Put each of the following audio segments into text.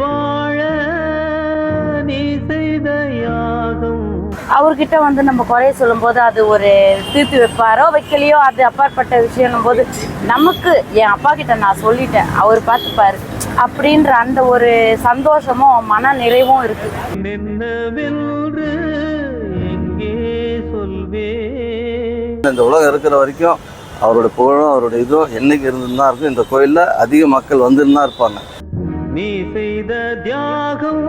வாழ நீ செய்த யாகம் அவர்கிட்ட வந்து நம்ம குறைய சொல்லும்போது அது ஒரு தீர்த்து வைப்பாரோ வைக்கலையோ அது அப்பாற்பட்ட விஷயம் போது நமக்கு என் அப்பா கிட்ட நான் சொல்லிட்டேன் அவர் பார்த்துப்பாரு. அப்படின்ற அந்த ஒரு சந்தோஷமும் மன நிறைவும் இருக்கு. நின்னவென்று எங்கே சொல்வே. இந்த உலகம் இருக்கிற வரைக்கும் அவரோட புகழும் அவரோட இதுவும் என்னைக்கு இருந்துன்னு தான் இருக்கும் இந்த கோயிலில் அதிக மக்கள் வந்துன்னு தான் இருப்பாங்க. நீ செய்த தியாகம்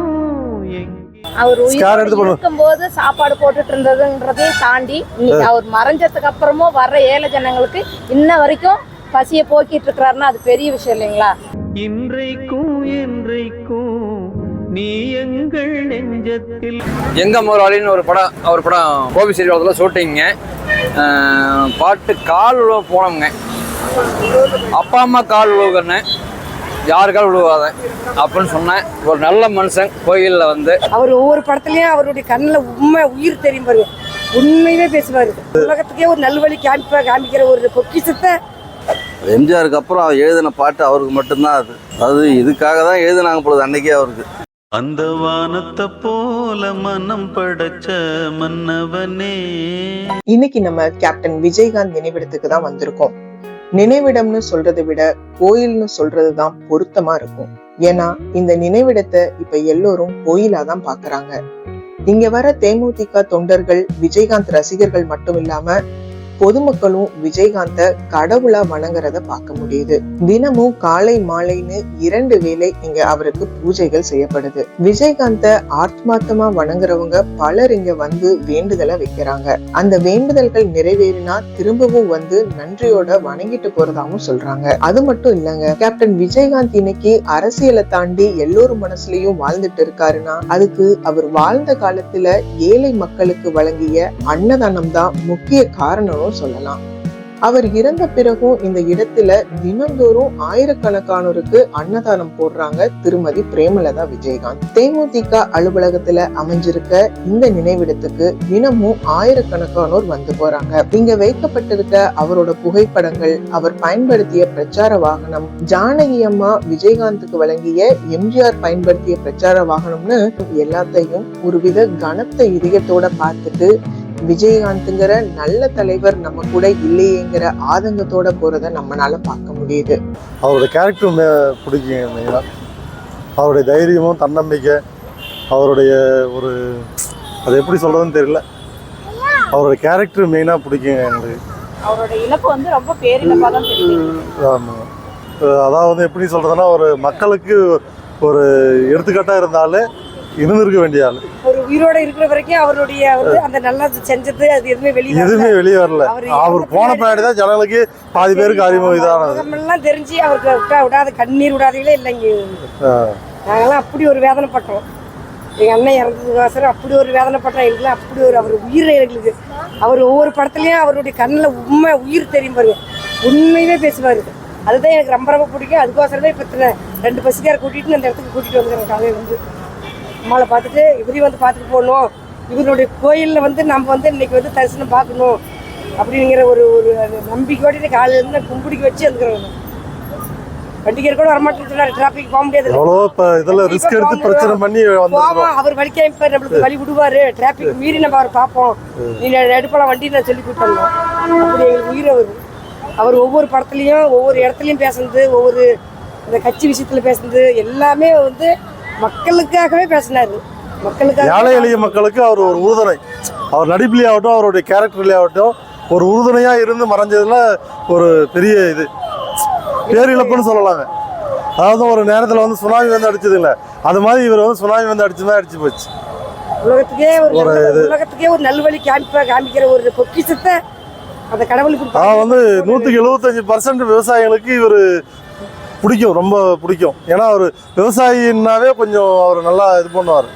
எங்கே? அவர். இருக்கும்போது சாப்பாடு போட்டுட்டு இருந்ததுன்றதையும் தாண்டி அவர் மறைஞ்சதுக்கு அப்புறமும் வர்ற ஏழை ஜனங்களுக்கு இன்ன வரைக்கும் பசியை போக்கிட்டு இருக்கிறாருன்னா அது பெரிய விஷயம் இல்லைங்களா? இன்றைக்கும் என்றைக்கும் நீ எங்கள் நெஞ்சத்தில் எங்க முதலாளின்னு ஒரு படம் அவர் படம் கோபி சீர்காலத்தில் ஷூட்டிங்க. பாட்டு கால் உழுவ போனோங்க அப்பா அம்மா கால் உழுவுகிறேன் யாரு கால் உழுவாத அப்படின்னு சொன்னேன். ஒரு நல்ல மனுஷன் கோயிலில் வந்து. அவர் ஒவ்வொரு படத்துலயும் அவருடைய கண்ணில் உண்மை உயிர் தெரியும் பாருங்க. உண்மையுமே பேசுவாரு. உலகத்துக்கே ஒரு நல்வழி காமிப்பா காமிக்கிற ஒரு பொக்கிஷத்தை எம்ஜிஆருக்கு அப்புறம் அவர் எழுதின பாட்டு அவருக்கு மட்டும்தான் அது. அது இதுக்காக தான் எழுதினாங்க பொழுது அன்னைக்கே அவருக்கு. அந்த வானத்தை போல மனம் படைச்ச மன்னவனே. இன்னைக்கு நம்ம கேப்டன் விஜயகாந்த் நினைவிடத்துக்கு தான் வந்திருக்கோம். நினைவிடம்னு சொல்றதை விட கோயில்னு சொல்றதுதான் பொருத்தமா இருக்கும். ஏன்னா இந்த நினைவிடத்தை இப்ப எல்லோரும் கோயிலா தான் பாக்குறாங்க. இங்க வர தேமுதிக தொண்டர்கள் விஜயகாந்த் ரசிகர்கள் மட்டும் இல்லாம பொதுமக்களும் விஜயகாந்த கடவுளா வணங்குறத பார்க்க முடியுது. தினமும் காலை மாலைன்னு இரண்டு வேளை இங்க அவருக்கு பூஜைகள் செய்யப்படுது. விஜயகாந்த ஆத்மார்த்தமா வணங்குறவங்க பலர் இங்க வந்து வேண்டுதலை வைக்கிறாங்க. அந்த வேண்டுதல்கள் நிறைவேறினா திரும்பவும் வந்து நன்றியோட வணங்கிட்டு போறதாகவும் சொல்றாங்க. அது மட்டும் இல்லங்க கேப்டன் விஜயகாந்த் இன்னைக்கு அரசியலை தாண்டி எல்லோரும் மனசுலயும் வாழ்ந்துட்டு இருக்காருன்னா அதுக்கு அவர் வாழ்ந்த காலத்துல ஏழை மக்களுக்கு வழங்கிய அன்னதானம் தான் முக்கிய காரணம்னு சொல்லலாம். அவர் இறந்த பிறகும் இந்த இடத்துல தினந்தோறும் ஆயிரக்கணக்கானோருக்கு அன்னதானம் போடுறாங்க திருமதி பிரேமலதா விஜயகாந்த். தேமுதிக அலுவலகத்துல அமைஞ்சிருக்க இந்த நினைவிடத்துக்கு தினமும் ஆயிரக்கணக்கானோர் வந்து போறாங்க. இங்க வைக்கப்பட்டிருக்க அவரோட புகைப்படங்கள் அவர் பயன்படுத்திய பிரச்சார வாகனம் ஜானகி அம்மா விஜயகாந்துக்கு வழங்கிய எம்ஜிஆர் பயன்படுத்திய பிரச்சார வாகனம்னு எல்லாத்தையும் ஒருவித கனத்த இதயத்தோட பார்த்துட்டு விஜயகாந்த்ங்கிற நல்ல தலைவர் நம்ம கூட இல்லையேங்கிற ஆதங்கத்தோட போறத நம்மளால பார்க்க முடியுது. அவரோட கேரக்டர் மே பிடிக்குங்க மெயினாக அவருடைய தைரியமும் தன்னம்பிக்கை அவருடைய ஒரு அது எப்படி சொல்கிறதுன்னு தெரியல. அவரோட கேரக்டர் மெயினாக பிடிக்குங்க எங்களுக்கு அவரோட இழப்பு வந்து ரொம்ப பேரிழப்பாக தான் ஆமாம் அதாவது எப்படி சொல்கிறதுனா ஒரு மக்களுக்கு ஒரு எடுத்துக்காட்டாக இருந்தாலே இருந்திருக்க வேண்டிய ஆள். ஒரு உயிரோட இருக்கிற வரைக்கும் அவருடைய வந்து அந்த நல்லா செஞ்சது அது எதுவுமே வெளியே எதுவுமே வெளியே வரல. அவரு போன பின்னாடி தான் ஜனங்களுக்கு பாதி பேருக்கு அறிமுகம் இதானது. எல்லாம் தெரிஞ்சு அவருக்கு விட்டா விடாத கண்ணீர் விடாதீங்களே இல்லைங்க ஆ. நாங்கெல்லாம் அப்படி ஒரு வேதனைப்பட்டோம். எங்க அண்ணன் இறந்ததுக்கோசரம் அப்படி ஒரு வேதனைப்பட்டோம். எங்களுக்கு அப்படி ஒரு அவர் உயிர் எங்களுக்கு. அவர் ஒவ்வொரு படத்துலயும் அவருடைய கண்ணில் உண்மை உயிர் தெரியும் பாருங்க. உண்மையுமே பேசுவாரு. அதுதான் எனக்கு ரொம்ப ரொம்ப பிடிக்கும். அதுக்கோசரம் தான் இப்போ ரெண்டு பஸ்ஸுக்கார கூட்டிட்டு அந்த இடத்துக்கு கூட்டிட்டு வந்துக்கிறேன் காலையில வந்து அம்மாவை பார்த்துட்டு இவரையும் வந்து பார்த்துட்டு போகணும். இவருடைய கோயிலில் வந்து நம்ம வந்து இன்னைக்கு வந்து தரிசனம் பார்க்கணும் அப்படிங்கிற ஒரு ஒரு நம்பிக்கையோட காலையில இருந்து கும்பிடிக்க வச்சு வந்துக்கிறோம் வண்டிக்கார கூட வரமாட்டேன்னு சொன்னாரு. டிராபிக் போக முடியாது. எவ்வளோ இப்போ இதெல்லாம் ரிஸ்க் எடுத்து பிரச்சனை பண்ணி போவோம் அவர் வழி காமிப்பார் நம்மளுக்கு வழி விடுவாரு. டிராபிக் மீறி நம்ம அவர் பார்ப்போம். நீ எடுப்பலாம் வண்டி நான் சொல்லி கொடுத்தோம் அப்படி எங்களுக்கு உயிர் அவர். அவர் ஒவ்வொரு படத்துலையும் ஒவ்வொரு இடத்துலையும் பேசுனது ஒவ்வொரு இந்த கட்சி விஷயத்துல பேசுனது எல்லாமே வந்து மக்களுக்காகவே பேசினாரு. மக்களுக்காக ஏழை எளிய மக்களுக்கு அவர் ஒரு உறுதுணை. அவர் நடிப்புலேயே ஆகட்டும் அவருடைய கேரக்டர்லேயே ஆகட்டும் ஒரு உறுதுணையா இருந்து மறைஞ்சதுல ஒரு பெரிய இது. பேரிழப்புன்னு சொல்லலாங்க அதாவது ஒரு நேரத்தில் வந்து சுனாமி வந்து அடிச்சது இல்ல அது மாதிரி இவர் வந்து சுனாமி வந்து அடிச்சு தான் அடிச்சு போச்சு. உலகத்துக்கே ஒரு உலகத்துக்கே ஒரு நல்வழி காமிப்பா காமிக்கிற ஒரு பொக்கிஷத்தை அந்த கடவுளுக்கு வந்து நூற்றுக்கு எழுபத்தஞ்சு பர்சன்ட் விவசாயிகளுக்கு இவர் பிடிக்கும் ரொம்ப பிடிக்கும். ஏன்னா அவர் விவசாயின்னாவே கொஞ்சம் அவர் நல்லா இது பண்ணுவார்.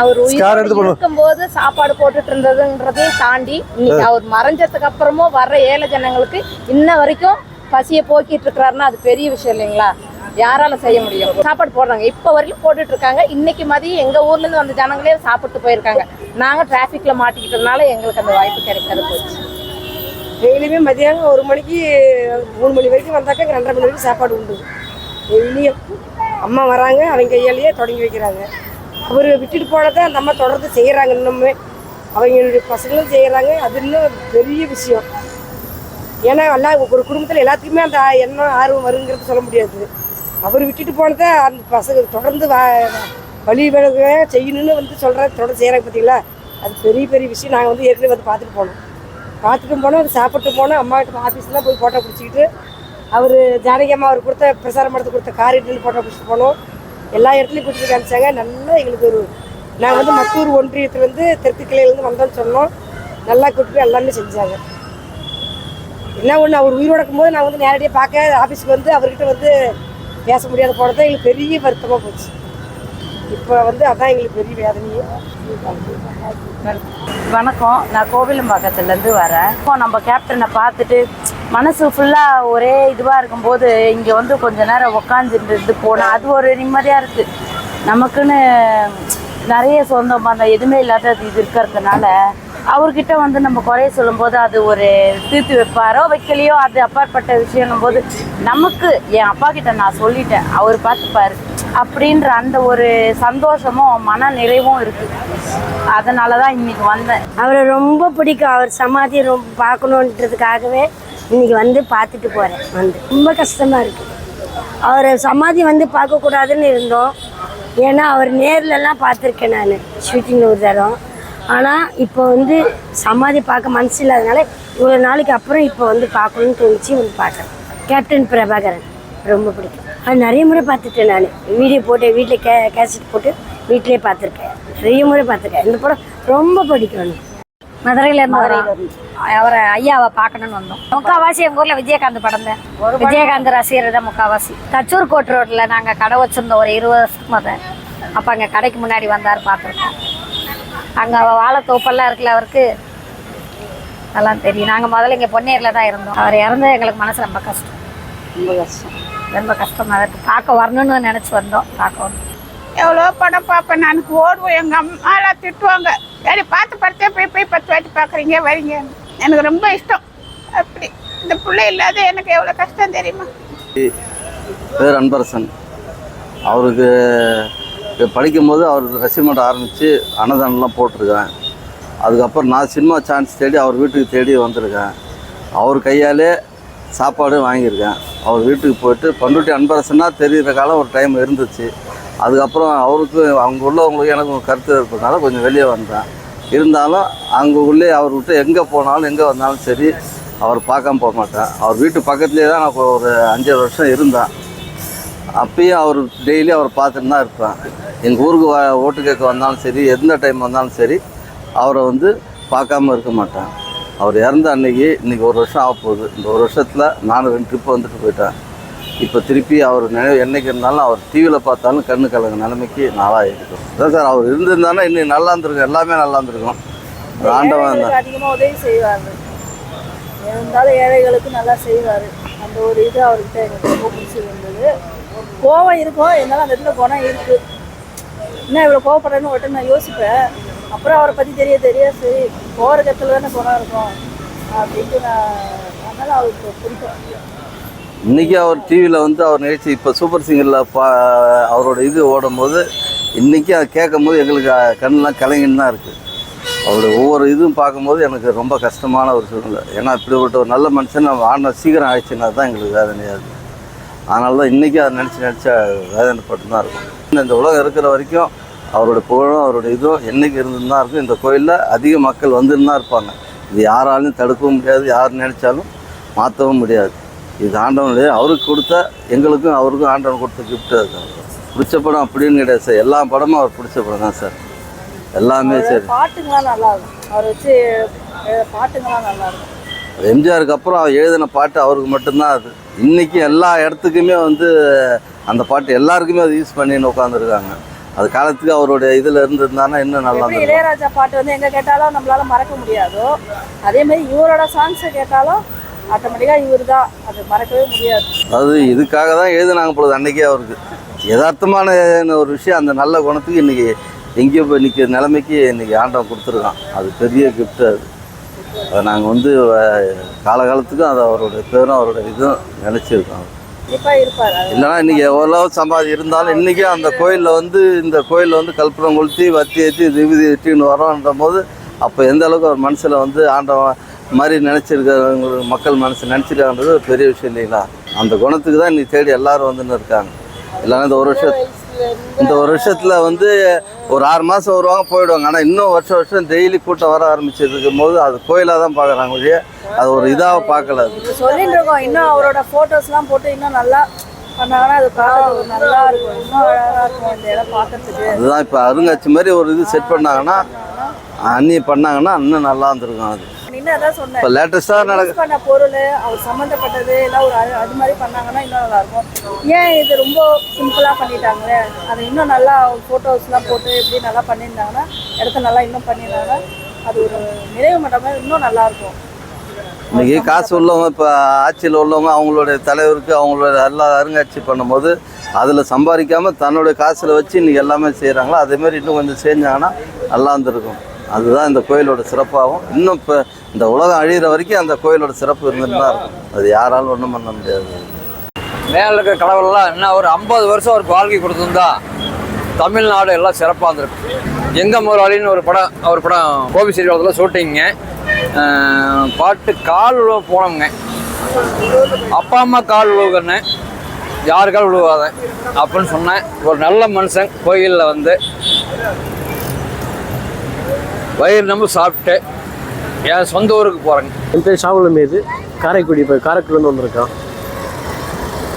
அவர். இருக்கும்போது சாப்பாடு போட்டுட்டு இருந்ததுன்றதையும் தாண்டி அவர் மறைஞ்சதுக்கு அப்புறமும் வர்ற ஏழை ஜனங்களுக்கு இன்ன வரைக்கும் பசியை போக்கிட்டு இருக்கிறாருன்னா அது பெரிய விஷயம் இல்லைங்களா? யாரால செய்ய முடியும். சாப்பாடு போடுறாங்க. இப்போ வரைக்கும் போட்டுட்டு இருக்காங்க. இன்னைக்கு மதியம் எங்க ஊர்ல இருந்து வந்த ஜனங்களே சாப்பிட்டு போயிருக்காங்க. நாங்க டிராபிக்ல மாட்டிக்கிட்டதுனால எங்களுக்கு அந்த வாய்ப்பு கிடைக்காது போச்சு. டெய்லியுமே மதியானம் ஒரு மணிக்கு மூணு மணி வரைக்கும் வந்தாக்க ரெண்டரை மணி வரைக்கும் சாப்பாடு உண்டு. டெய்லியும் அம்மா வராங்க அவங்க கையாலேயே தொடங்கி வைக்கிறாங்க. அவர் விட்டுட்டு போனதை அந்த அம்மா தொடர்ந்து செய்கிறாங்க இன்னுமே. அவங்களுடைய பசங்களும் செய்கிறாங்க அது இன்னும் பெரிய விஷயம். ஏன்னா எல்லாம் ஒரு குடும்பத்தில் எல்லாத்துக்குமே அந்த எண்ணம் ஆர்வம் வருங்கிறது சொல்ல முடியாது. அவர் விட்டுட்டு போனதை அந்த பசங்க தொடர்ந்து வா வழி விலக செய்யணும்னு வந்து சொல்கிற தொடர்ந்து செய்கிறாங்க பார்த்தீங்களா அது பெரிய பெரிய விஷயம். நாங்கள் வந்து ஏற்கனவே வந்து பார்த்துட்டு போனோம். பார்த்துட்டு போனோம் அது சாப்பிட்டு போனோம். அம்மா கிட்ட ஆஃபீஸ்லாம் போய் ஃபோட்டோ பிடிச்சிக்கிட்டு அவர் ஜானகி அம்மா அவர் கொடுத்த பிரசாரம் படத்தை கொடுத்த காரிட்டு ஃபோட்டோ பிடிச்சிட்டு போனோம். எல்லா இடத்துலையும் பிடிச்சி காமிச்சாங்க. நல்லா எங்களுக்கு ஒரு நாங்கள் வந்து மத்தூர் ஒன்றியத்துலேருந்து தெற்குக்கிளையிலேருந்து வந்தோம்னு சொன்னோம். நல்லா கூப்பிட்டு எல்லாமே செஞ்சாங்க. என்ன ஒன்று அவர் உயிரோட இருக்கும்போது நான் வந்து நேரடியாக பார்க்க ஆஃபீஸ்க்கு வந்து அவர்கிட்ட வந்து பேச முடியாத போனதான் எங்களுக்கு பெரிய வருத்தமாக போச்சு. இப்போ வந்து அதான் எங்களுக்கு பெரிய வேதனையே. வணக்கம். நான் கோவிலம்பாக்கத்துலேருந்து வரேன். இப்போ நம்ம கேப்டனை பார்த்துட்டு மனசு ஃபுல்லாக ஒரே இதுவாக இருக்கும்போது இங்கே வந்து கொஞ்ச நேரம் உக்காந்துட்டு போனால் அது ஒரு நிம்மதியாக இருக்குது நமக்குன்னு நிறைய சொந்த பந்தம் எதுவுமே இல்லாத இது இருக்கிறதுனால அவர்கிட்ட வந்து நம்ம குறைய சொல்லும்போது அது ஒரு தீர்த்து வைப்பாரோ வைக்கலையோ அது அப்பாற்பட்ட விஷயம்னும் போது நமக்கு என் அப்பா கிட்ட நான் சொல்லிட்டேன். அவர் பார்த்துப்பாரு. அப்படின்ற அந்த ஒரு சந்தோஷமும் மன நிறைவும் இருக்குது அதனால தான் இன்னைக்கு வந்தேன். அவரை ரொம்ப பிடிக்கும். அவர் சமாதி ரொம்ப பார்க்கணுன்றதுக்காகவே இன்னைக்கு வந்து பார்த்துட்டு போகிறேன் வந்து. ரொம்ப கஷ்டமாக இருக்குது அவரை சமாதி வந்து பார்க்கக்கூடாதுன்னு இருந்தோம். ஏன்னா அவர் நேர்லலாம் பார்த்துருக்கேன் நான் ஷூட்டிங்கில் ஒரு தரம். ஆனால் இப்போ வந்து சமாதி பார்க்க மனசு இல்லாதனால இவ்வளோ நாளைக்கு அப்புறம் இப்போ வந்து பார்க்கணும்னு தோணுச்சு வந்து பார்க்குறேன். கேப்டன் பிரபாகரன் ரொம்ப பிடிக்கும். அது நிறைய முறை பார்த்துட்டேன் நான். வீடியோ போட்டு வீட்டில் கே கேசட் போட்டு வீட்டிலே பார்த்துருக்கேன். நிறைய முறை பார்த்துருக்கேன். இந்த படம் ரொம்ப பிடிக்கும் எனக்கு. மதுரையில இருந்து அவரை ஐயாவை பார்க்கணும்னு வந்தோம். முக்காவாசி எங்க ஊர்ல விஜயகாந்த் படம் தான். விஜயகாந்த் ரசிகர் தான் முக்காவாசி. தச்சூர் கோட் ரோட்ல நாங்க கடை வச்சிருந்தோம். ஒரு இருபது வருஷத்துக்கு முத. அப்ப அங்க கடைக்கு முன்னாடி வந்தார் பார்த்துருக்கோம். அங்க வாழைத்தோப்பெல்லாம் இருக்குல்ல அவருக்கு? அதெல்லாம் தெரியும். நாங்க முதல்ல இங்க பொன்னேரில தான் இருந்தோம். அவர் இறந்து எங்களுக்கு மனசு ரொம்ப கஷ்டம். ரொம்ப கஷ்டம். ரொம்ப கஷ்டமா இருக்கு. பார்க்க வரணும்னு நினைச்சு வந்தோம். பார்க்க வரணும். எவ்வளோ படம் பார்ப்பேன் நான். ஓடுவேன் எங்கள் அம்மாலாம் திட்டுவாங்க. சரி பார்த்து பார்த்தே போய் போய் பத்து வாட்டி பார்க்குறீங்க வரீங்க. எனக்கு ரொம்ப இஷ்டம். அப்படி. இந்த பிள்ளை இல்லாத எனக்கு எவ்வளோ கஷ்டம் தெரியுமா? பேர் அன்பரசன். அவருக்கு படிக்கும்போது அவர் ரசிகமன்றம் ஆரம்பித்து அன்னதானம்லாம் போட்டிருக்கேன். அதுக்கப்புறம் நான் சினிமா சான்ஸ் தேடி அவர் வீட்டுக்கு தேடி வந்திருக்கேன். அவர் கையாலே சாப்பாடு வாங்கியிருக்கேன். அவர் வீட்டுக்கு போயிட்டு பண்ருட்டி அன்பரசன்னா தெரிகிற காலம் ஒரு டைம் இருந்துச்சு. அதுக்கப்புறம் அவருக்கு அவங்க உள்ளவங்களுக்கு எனக்கு கருத்து இருப்பதுனால கொஞ்சம் வெளியே வந்தேன். இருந்தாலும் அங்கே உள்ளே அவர் விட்டு எங்கே போனாலும் எங்கே வந்தாலும் சரி அவர் பார்க்காம போக மாட்டேன் அவர் வீட்டு பக்கத்துலேயே தான் நான் ஒரு அஞ்சு வருஷம் இருந்தேன். அப்பயும் அவர் டெய்லி அவர் பார்த்துட்டு தான் இருப்பேன். எங்கள் ஊருக்கு வ ஓட்டு கேட்க வந்தாலும் சரி எந்த டைம் வந்தாலும் சரி அவரை வந்து பார்க்காம இருக்க மாட்டேன். அவர் இறந்த அன்னைக்கு இன்றைக்கி ஒரு வருஷம் ஆக போகுது. இந்த ஒரு வருஷத்தில் நானும் ரெண்டு ட்ரிப்பு வந்துட்டு போயிட்டேன். இப்போ திருப்பி அவர் நினைவு என்னைக்கு இருந்தாலும் அவர் டிவியில் பார்த்தாலும் கண்ணு கலங்க நிலைமைக்கு நாளாக இருக்கும் அதான் சார் அவர் இருந்திருந்தானா இன்னைக்கு நல்லா இருந்திருக்கும் எல்லாமே நல்லா இருந்திருக்கும். ஆண்டவன் தான். அதிகமாக உதவி செய்வார். இருந்தாலும் ஏழைகளுக்கு நல்லா செய்வார். அந்த ஒரு இது அவர்கிட்ட எனக்கு ரொம்ப பிடிச்சிருந்தது. கோவம் இருக்கும். இருந்தாலும் அந்த இடத்துல குணம் இருக்குது என்ன இவ்வளோ கோவப்படுறேன்னு ஒட்டு நான் யோசிப்பேன். அப்புறம் அவரை பற்றி தெரிய தெரிய சரி போகிற இடத்துல தானே குணம் இருக்கும். அப்படின்ட்டு நான் அதனால் அவருக்கு பிடிக்கும். இன்றைக்கி அவர் டிவியில் வந்து அவர் நிகழ்ச்சி இப்போ சூப்பர் சிங்கரில் பா அவரோட இது ஓடும்போது இன்றைக்கி அதை கேட்கும்போது எங்களுக்கு கண்ணெலாம் கலங்கின்னு தான் இருக்குது அவரோட ஒவ்வொரு இதுவும் பார்க்கும்போது எனக்கு ரொம்ப கஷ்டமான ஒரு சூழ்நிலை. ஏன்னா இப்படிப்பட்ட ஒரு நல்ல மனுஷன் நம்ம ஆன சீக்கிரம் ஆயிடுச்சுன்னா தான் எங்களுக்கு வேதனையாக இருக்குது அதனால தான் இன்றைக்கி அதை நினச்சி நினச்சா வேதனைப்பட்டு தான் இருக்கும். இந்த உலகம் இருக்கிற வரைக்கும் அவரோட புகழும் அவரோட இதுவும் என்றைக்கு இருந்துன்னு தான் இருக்கும். இந்த கோயிலில் அதிக மக்கள் வந்துன்னு தான் இருப்பாங்க. இது யாராலையும் தடுக்கவும் முடியாது யார் நினச்சாலும் மாற்றவும் முடியாது. இது ஆண்டவனுடைய அவருக்கு கொடுத்த எங்களுக்கும் அவருக்கும் ஆண்டவன் கொடுத்த gift அது. பிடிச்ச படம் அப்படின்னு கிடையாது சார். எல்லா படமும் அவர் பிடிச்ச படம் தான் சார். எல்லாமே சரி. பாட்டுங்களாம் நல்லா இருக்கும். அவரை வச்சு எழுத பாட்டுங்களாம் நல்லா இருக்கும். எம்ஜிஆருக்கு அப்புறம் அவர் எழுதின பாட்டு அவருக்கு மட்டும்தான் அது. இன்றைக்கி எல்லா இடத்துக்குமே வந்து அந்த பாட்டு எல்லாருக்குமே அது யூஸ் பண்ணின்னு உட்காந்துருக்காங்க அது காலத்துக்கு அவருடைய இதில் இருந்திருந்தானா இன்னும் நல்லா இருந்திருக்கும். இளையராஜா பாட்டு வந்து எங்க கேட்டாலும் நம்மளால மறக்க முடியாதோ அதே மாதிரி இவரோட சாங்ஸை கேட்டாலும் ஆட்டோமேட்டிக்காக இவர் தான் அது மறக்கவே முடியாது. அதாவது இதுக்காக தான் எழுதினாங்க பொழுது அன்னைக்கே அவருக்கு. யதார்த்தமான ஒரு விஷயம் அந்த நல்ல குணத்துக்கு இன்றைக்கி எங்கேயோ போய் நிற்கிற நிலைமைக்கு இன்றைக்கி ஆண்டவன் கொடுத்துருக்கான். அது பெரிய gift அது. அதை நாங்கள் வந்து காலகாலத்துக்கும் அது அவருடைய பேரும் அவருடைய இதுவும் நினச்சிருக்கோம். அது இல்லைன்னா இன்னைக்கு எவ்வளோ சம்பாதி இருந்தாலும் இன்றைக்கும் அந்த கோயிலில் வந்து இந்த கோயிலில் வந்து கற்பூரம் கொளுத்தி வத்தி ஏற்றி விபூதி ஏற்றின்னு வரோன்ற போது அப்போ எந்த அளவுக்கு அவர் மனசில் வந்து ஆண்டவன் மாதிரி நினச்சிருக்காங்க மக்கள் மனசு நினச்சிருக்கான்றது ஒரு பெரிய விஷயம் இல்லைங்களா? அந்த குணத்துக்கு தான் இன்னைக்கு தேடி எல்லாரும் வந்துன்னு இருக்காங்க. இல்லைன்னா இந்த ஒரு வருஷம் இந்த ஒரு வருஷத்தில் வந்து ஒரு ஆறு மாதம் வருவாங்க போயிடுவாங்க. ஆனால் இன்னும் வருஷம் வருஷம் டெய்லி கூட்டம் வர ஆரம்பிச்சிருக்கும் போது அது கோயிலாக தான் பார்க்குறாங்க ஒழிய அது ஒரு இதாக பார்க்கல சொல்லிட்டு இருக்கோம். இன்னும் அவரோட போட்டோஸ்லாம் போட்டு இன்னும் நல்லா அதுதான் இப்போ அருங்காட்சி மாதிரி ஒரு இது செட் பண்ணாங்கன்னா அன்னி பண்ணாங்கன்னா இன்னும் நல்லா இருந்திருக்கும் அது. இன்னும் அதான் சொன்னேன். இப்போ லேட்டஸ்ட்டாக நடக்க பண்ண பொருள் அவர் சம்மந்தப்பட்டது எல்லாம் ஒரு அது- மாதிரி பண்ணாங்கன்னா இன்னும் நல்லா இருக்கும். ஏன் இது ரொம்ப சிம்பிளா பண்ணிட்டாங்களே? அதை இன்னும் நல்லா ஃபோட்டோஸ்லாம் போட்டு இப்படி நல்லா பண்ணியிருந்தாங்கன்னா இடத்த நல்லா இன்னும் பண்ணியிருந்தாங்கன்னா அது ஒரு நிறைவு மட்டமாக இன்னும் நல்லா இருக்கும். இன்னைக்கு காசு உள்ளவங்க இப்போ ஆட்சியில் உள்ளவங்க அவங்களுடைய தலைவருக்கு அவங்களோட எல்லா அருங்காட்சி பண்ணும்போது அதில் சம்பாதிக்காமல் தன்னுடைய காசில் வச்சு இன்னைக்கு எல்லாமே செய்கிறாங்களோ அதேமாதிரி இன்னும் கொஞ்சம் செஞ்சாங்கன்னா நல்லா இருந்திருக்கும். அதுதான் இந்த கோயிலோட சிறப்பாகும் இன்னும் இப்போ இந்த உலகம் அழியிற வரைக்கும் அந்த கோயிலோட சிறப்பு இருந்துட்டு தான் இருக்கும். அது யாராலும் ஒன்றும் பண்ண முடியாது. மேலே இருக்கிற கடவுள்லாம் என்ன ஒரு ஐம்பது வருஷம் அவருக்கு வாழ்க்கை கொடுத்துருந்தா தமிழ்நாடு எல்லாம் சிறப்பாக இருந்திருக்கு எங்க முதலாளின்னு ஒரு படம் அவர் படம் கோபி சீர்காலத்தில் ஷூட்டிங்க பாட்டு கால் உழுவ போனோங்க அப்பா அம்மா கால் உழுவுகன்னு யாரு கால் விழுவாத அப்படின்னு சொன்னேன் ஒரு நல்ல மனுஷன் கோயிலில் வந்து வயிறு நம்ம சாப்பிட்டு என் சொந்த ஊருக்கு போகிறேங்க என் பேர் ஷாகுல மீது காரைக்குடி இப்போ காரைக்குடிலேருந்து வந்திருக்கோம்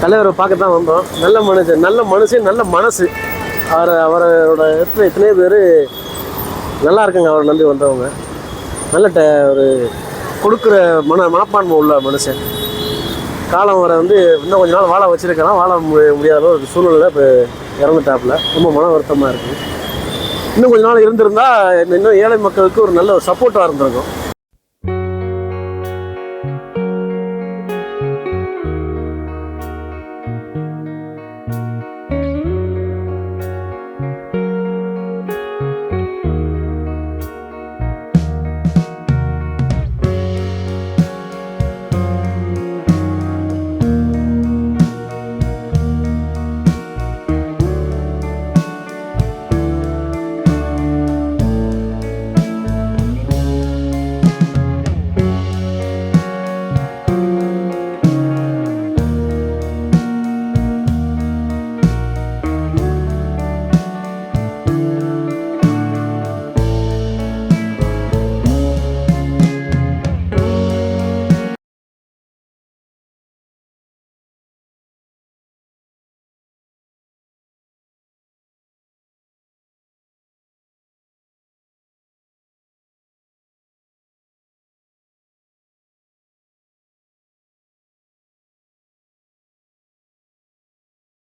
தலைவரை பார்க்க தான் வந்தோம். நல்ல மனுஷன் நல்ல மனுஷன் நல்ல மனசு. அவர் அவரோட இடத்துல எத்தனையோ பேர் நல்லா இருக்குங்க. அவரை நம்பி வந்தவங்க. நல்ல ட ஒரு கொடுக்குற மன மனப்பான்மை உள்ள மனுஷன். காலம் வர வந்து இன்னும் கொஞ்ச நாள் வாழ வச்சுருக்கலாம். வாழ முடிய முடியாத ஒரு சூழ்நிலை இப்போ இறந்துட்டாப்புல. ரொம்ப மன வருத்தமாக இருக்குது இன்னும் கொஞ்ச நாள் இருந்திருந்தா இன்னும் ஏழை மக்களுக்கு ஒரு நல்ல ஒரு சப்போர்ட்டாக இருந்திருக்கும்.